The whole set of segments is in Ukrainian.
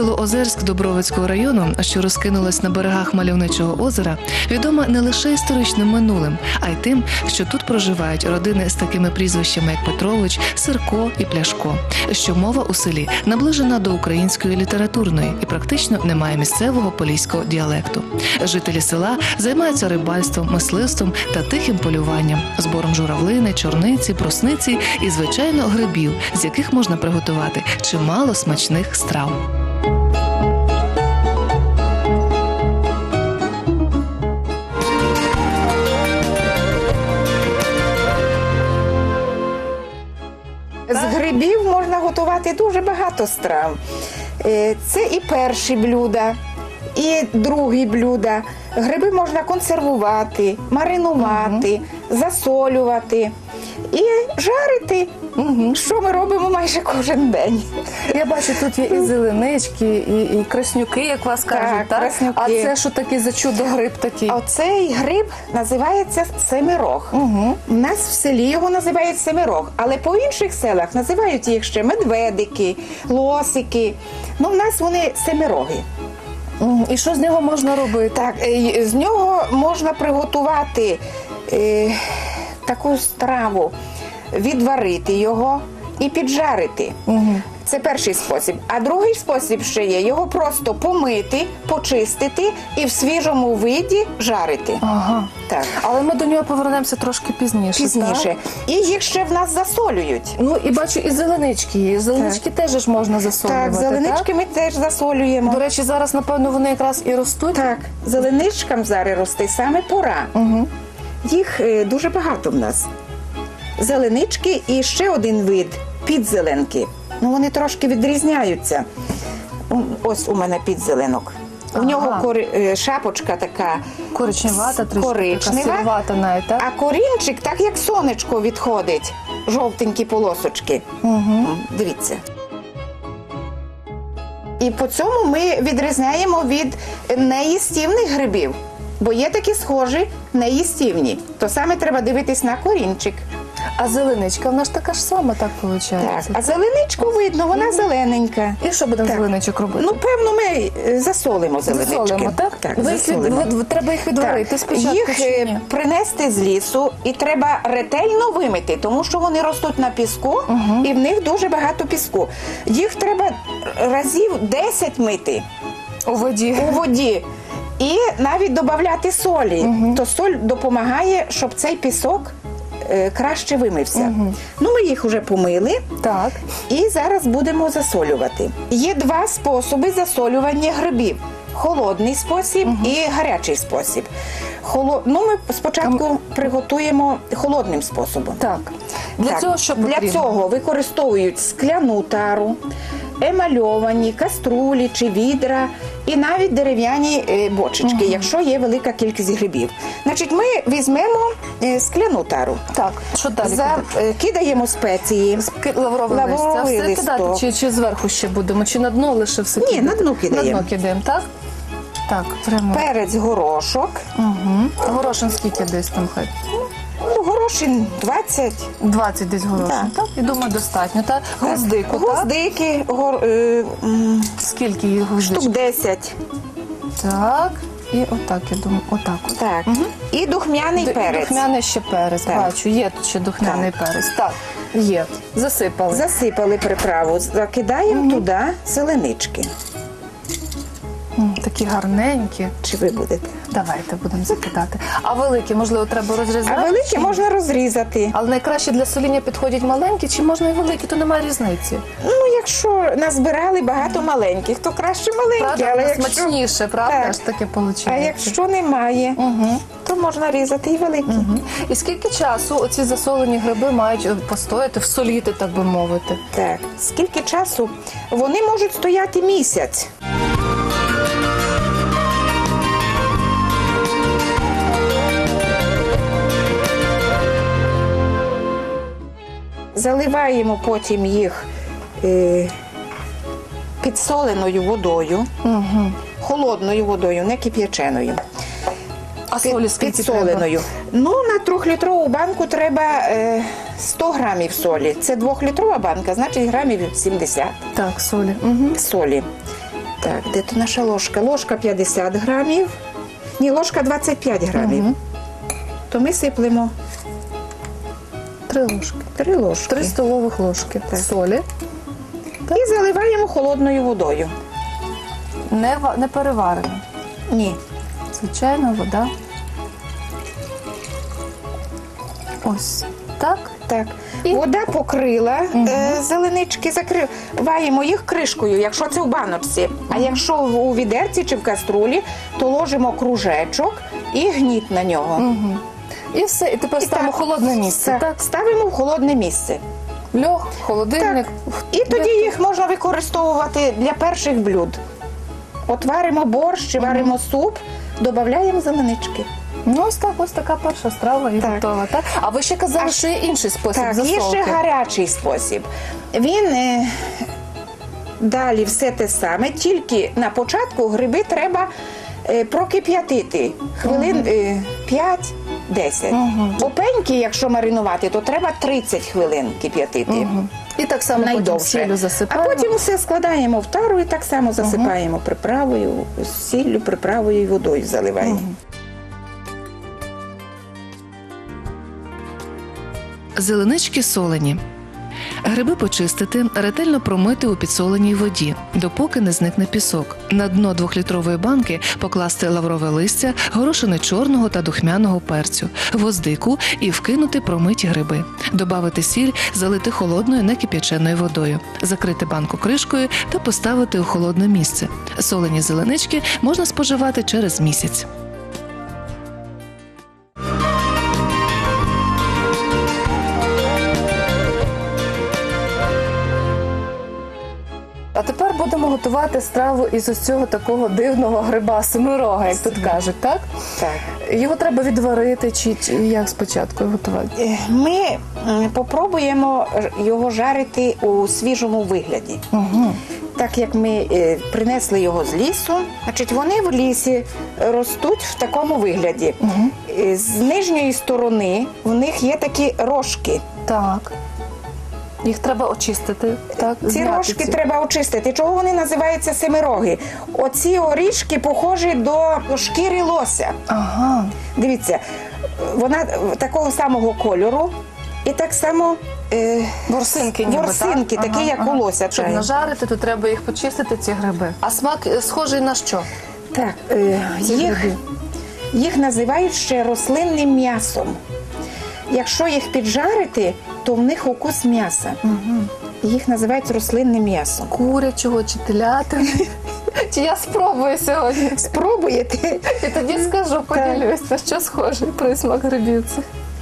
Село Озерськ Добровицького району, що розкинулось на берегах мальовничого озера, відоме не лише історичним минулим, а й тим, що тут проживають родини з такими прізвищами, як Петрович, Сирко і Пляшко. Що мова у селі наближена до української літературної і практично немає місцевого поліського діалекту. Жителі села займаються рибальством, мисливством та тихим полюванням, збором журавлини, чорниці, брусниці і, звичайно, грибів, з яких можна приготувати чимало смачних страв. Готувати дуже багато страв. Е, Це і перші блюда, і другі блюда. Гриби можна консервувати, маринувати, засолювати і жарити, що ми робимо майже кожен день. Я бачу, тут є і зеленички, і, і краснюки, як вас кажуть, так? краснюки. А це що таке за чудо гриб такий? Оцей гриб називається семирог. Угу. У нас в селі його називають семирог, але по інших селах називають їх ще медведики, лосики. Ну, в нас вони семироги. І що з нього можна робити? Так, е, з нього можна приготувати е, таку страву, відварити його і піджарити. Це перший спосіб. А другий спосіб ще є його просто помити, почистити і в свіжому виді жарити. Ага. Так. Але ми до нього повернемося трошки пізніше. Пізніше. Так? І їх ще в нас засолюють. Ну і бачу, і зеленички є. Зеленички теж ж можна засолювати. Так, зеленички ми теж засолюємо. До речі, зараз, напевно, вони якраз і ростуть. Так, зеленичкам зараз росте саме пора. Угу. Їх е, дуже багато в нас. Зеленички і ще один вид підзеленки. Ну вони трошки відрізняються. Ось у мене підзеленок. У Ага. нього кори- е, шапочка така Коричневата, трішки коричнева, така навіть, так? а корінчик так як сонечко відходить. Жовтенькі полосочки. Угу. М, Дивіться. І по цьому ми відрізняємо від неїстівних грибів. Бо є такі схожі неїстівні. То саме треба дивитись на корінчик. А зеленичка, вона ж така ж сама, так виходить. Так, а зеленичку видно, вона зелененька. І що будемо Так. зеленичок робити? Ну, певно, ми е, засолимо зеленички. Засолимо, так? Так, Ви їх від- засолимо. ви- треба їх відварити Так. спочатку Їх чи е, ні? принести з лісу і треба ретельно вимити, тому що вони ростуть на піску і в них дуже багато піску. Їх треба разів 10 мити У воді. у воді. І навіть додати солі. То соль допомагає, щоб цей пісок краще вимився. Ну, ми їх вже помили. Так. І зараз будемо засолювати. Є два способи засолювання грибів: холодний спосіб і гарячий спосіб. Холо... Ну, ми спочатку приготуємо холодним способом. Так. Для Так, цього що потрібно? Для цього використовують скляну тару, емальовані каструлі чи відра і навіть дерев'яні е, бочечки, якщо є велика кількість грибів. Значить, ми візьмемо е, скляну тару. Так, що далі? За, е, кидаємо спеції. Лавровий лист. А лавровий все кидати чи, чи зверху ще будемо, чи на дно лише все Ні, кидати? на дно кидаємо. На дно кидаємо, так? Так, прямо. Перець горошок. Угу. Горошин скільки десь там хай? Горошин 20. 20 десь горошин, так? І думаю, достатньо. Так? Гвоздику, так? Гвоздики, гор, е, м, Скільки їх гвоздичок? штук 10. Так. І отак, я думаю, отак от. Так. І духмяний Д- перець. Духмяний ще перець, Так. бачу, є тут ще духмяний перець. Так, є. Засипали. Засипали приправу, закидаємо туди селенички. Такі гарненькі. Чи ви будете? Давайте будемо закидати. А великі, можливо, треба розрізати? А великі можна розрізати. Але найкраще для соління підходять маленькі, чи можна і великі, то немає різниці. Ну, якщо назбирали багато маленьких, то краще маленькі. Правда, але якщо... смачніше, правда? Так. Ж таке виходить. А якщо немає, Угу. то можна різати і великі. І скільки часу оці засолені гриби мають постояти, всоліти, так би мовити? Так, скільки часу? Вони можуть стояти місяць. Заливаємо потім їх е, підсоленою водою, Угу. холодною водою, не кип'яченою. А солі скільки треба? підсоленою. Ну, на трьохлітрову банку треба е, 100 грамів солі. Це двохлітрова банка, значить грамів 70 Так, солі. Угу. солі. Так, де то наша ложка? Ложка 50 грамів. Ні, ложка 25 грамів. То ми сиплемо Три ложки. три ложки. Три столових ложки Так. солі. І заливаємо холодною водою. Не, ва- не переварена. Ні. Звичайна вода. Ось так. Так. І- Вода покрила е, зеленички, закриваємо їх кришкою, якщо це в баночці. А якщо в- у відерці чи в каструлі, то ложимо кружечок і гніт на нього. Угу. І все. І тепер ставимо так, холодне місце. Так, Так. ставимо в холодне місце. Льох, холодильник. І тоді їх можна використовувати для перших блюд. От варимо борщ чи варимо суп, додаємо зеленички. Ну, ось так, ось така перша страва і Так. готова. Так? А ви ще казали, А що є інший спосіб Так, є засолки. ще гарячий спосіб. Він е, далі все те саме, тільки на початку гриби треба е, прокип'ятити хвилин е, 5-10. Угу. Опеньки, якщо маринувати, то треба 30 хвилин кип'ятити. Угу. І так само потім Найдовше. А потім все складаємо в тару і так само засипаємо приправою, сіллю, приправою і водою заливаємо. Зеленички солені. Гриби почистити, ретельно промити у підсоленій воді, допоки не зникне пісок. На дно двохлітрової банки покласти лаврове листя, горошини чорного та духмяного перцю, гвоздику і вкинути промиті гриби. Добавити сіль, залити холодною некип'яченою водою, закрити банку кришкою та поставити у холодне місце. Солені зеленички можна споживати через місяць. Будемо готувати страву із ось цього такого дивного гриба семирога, як тут кажуть, так? Так. Його треба відварити чи, чи як спочатку готувати? Е, Ми попробуємо його жарити у свіжому вигляді. Угу. Так як ми е, принесли його з лісу, значить вони в лісі ростуть в такому вигляді. Е, З нижньої сторони в них є такі рожки. Так. Їх треба очистити. Так, Ці рожки ці. треба очистити. Чого вони називаються семироги? Оці орішки похожі до шкіри лося. Ага. Дивіться, вона такого самого кольору і так само. Е, Ворсинки ніби, Ворсинки, так? такі, як у лося, Щоб нажарити, то треба їх почистити, ці гриби. А смак е, схожий на що? Так, е, їх, їх називають ще рослинним м'ясом. Якщо їх піджарити, то в них укус м'яса. Угу. Їх називають рослинним м'ясом. Курячого чи телятини. Чи я спробую сьогодні? Спробуєте? І тоді скажу, поділюся, що схожий присмак грибів.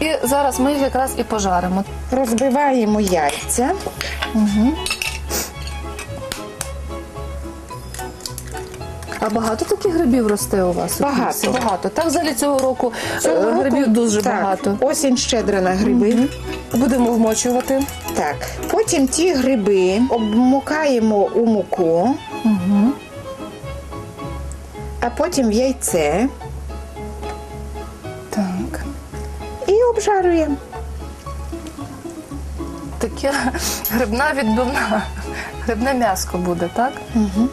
І зараз ми їх якраз і пожаримо. Розбиваємо яйця. Угу. А багато таких грибів росте у вас? Багато. Багато. Так, взагалі цього року е, Цього року- грибів дуже так, багато. Осінь щедра на гриби. Будемо вмочувати. Так. Потім ті гриби обмукаємо у муку, Угу. а потім в яйце Так. і обжарюємо. Таке грибна відбивна. Грибне м'яско буде, так? Угу.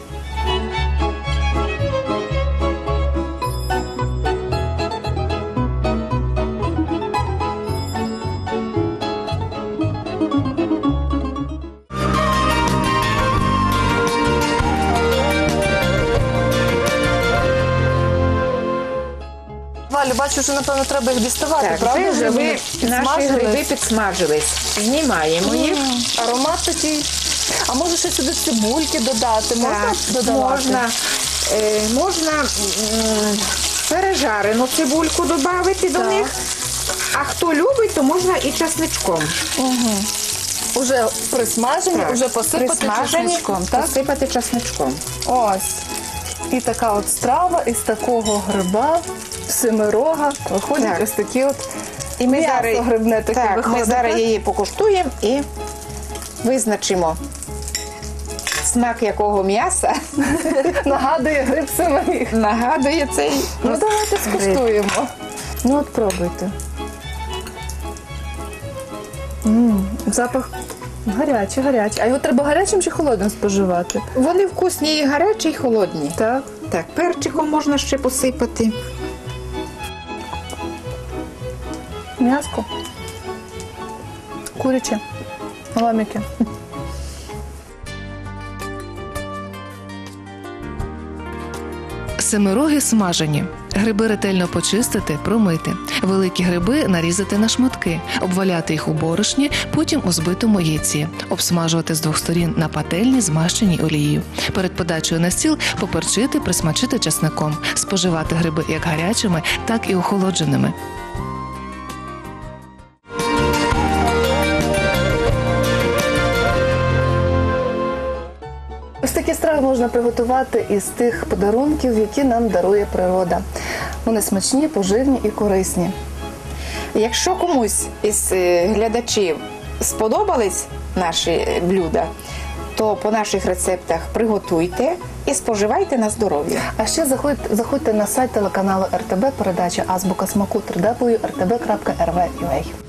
Бачу, що напевно треба їх діставати, Так, правда? вже гриби, наші підсмажились? гриби підсмажились. Знімаємо їх. М, Аромат такий. А може ще сюди цибульки додати? Можна Так, додавати? можна, е, можна м, пережарену цибульку додати до Так. них. А хто любить, то можна і часничком. Уже присмажені, Так, уже посипати присмажені, чесничком, так? Посипати часничком. Ось. І така от страва із такого гриба, семирога, виходять Так. ось такі от І ми м'ясо зараз, грибне таке так, виходить. ми зараз її покуштуємо і визначимо смак якого м'яса Нагадує гриб семиріг. нагадує цей. Ну давайте скуштуємо. Ну от пробуйте. М, запах Гарячі, гарячі. А його треба гарячим чи холодним споживати? Вони вкусні і гарячі, і холодні. Так. Так, перчиком можна ще посипати. М'яско. Куряче. Ломіки. Семироги смажені. Гриби ретельно почистити, промити. Великі гриби нарізати на шматки, обваляти їх у борошні, потім у збитому яйці, обсмажувати з двох сторін на пательні, змащеній олією. Перед подачею на стіл поперчити, присмачити часником, споживати гриби як гарячими, так і охолодженими. Страви можна приготувати із тих подарунків, які нам дарує природа. Вони смачні, поживні і корисні. Якщо комусь із е, глядачів сподобались наші блюда, то по наших рецептах приготуйте і споживайте на здоров'я. А ще заходьте, заходьте на сайт телеканалу РТБ, передача Азбука смаку www.rtb.rv.ua.